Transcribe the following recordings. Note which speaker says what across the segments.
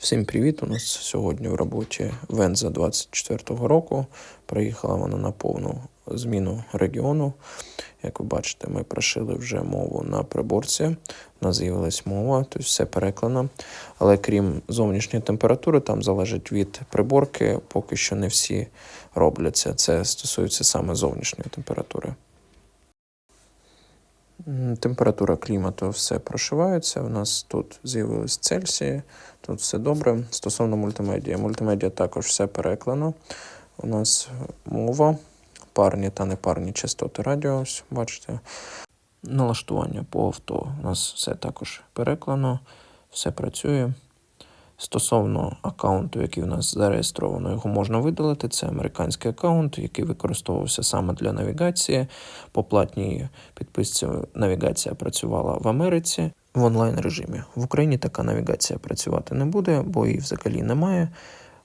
Speaker 1: Всім привіт! У нас сьогодні в роботі Венза 24-го року. Приїхала вона на повну зміну регіону. Як ви бачите, ми прошили вже мову на приборці. У нас з'явилась мова, тобто все переклано. Але крім зовнішньої температури, там залежить від приборки, поки що не всі робляться. Це стосується саме зовнішньої температури. Температура клімату все прошивається. У нас тут з'явились Цельсії, тут все добре. Стосовно мультимедіа. Мультимедіа також все переклано. У нас мова, парні та непарні частоти радіо. Ось, бачите. Налаштування по авто. У нас все також переклано, все працює. Стосовно аккаунту, який у нас зареєстровано, його можна видалити. Це американський аккаунт, який використовувався саме для навігації. По платній підписці навігація працювала в Америці в онлайн режимі. В Україні така навігація працювати не буде, бо її взагалі немає.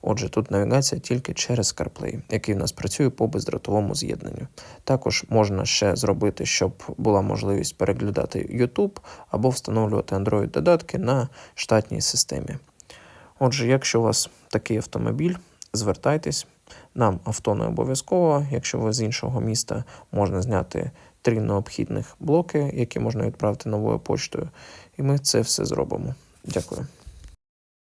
Speaker 1: Отже, тут навігація тільки через CarPlay, який у нас працює по бездротовому з'єднанню. Також можна ще зробити, щоб була можливість переглядати YouTube або встановлювати Android-додатки на штатній системі. Отже, якщо у вас такий автомобіль, звертайтесь. Нам авто не обов'язково. Якщо ви з іншого міста, можна зняти три необхідних блоки, які можна відправити новою почтою. І ми це все зробимо. Дякую.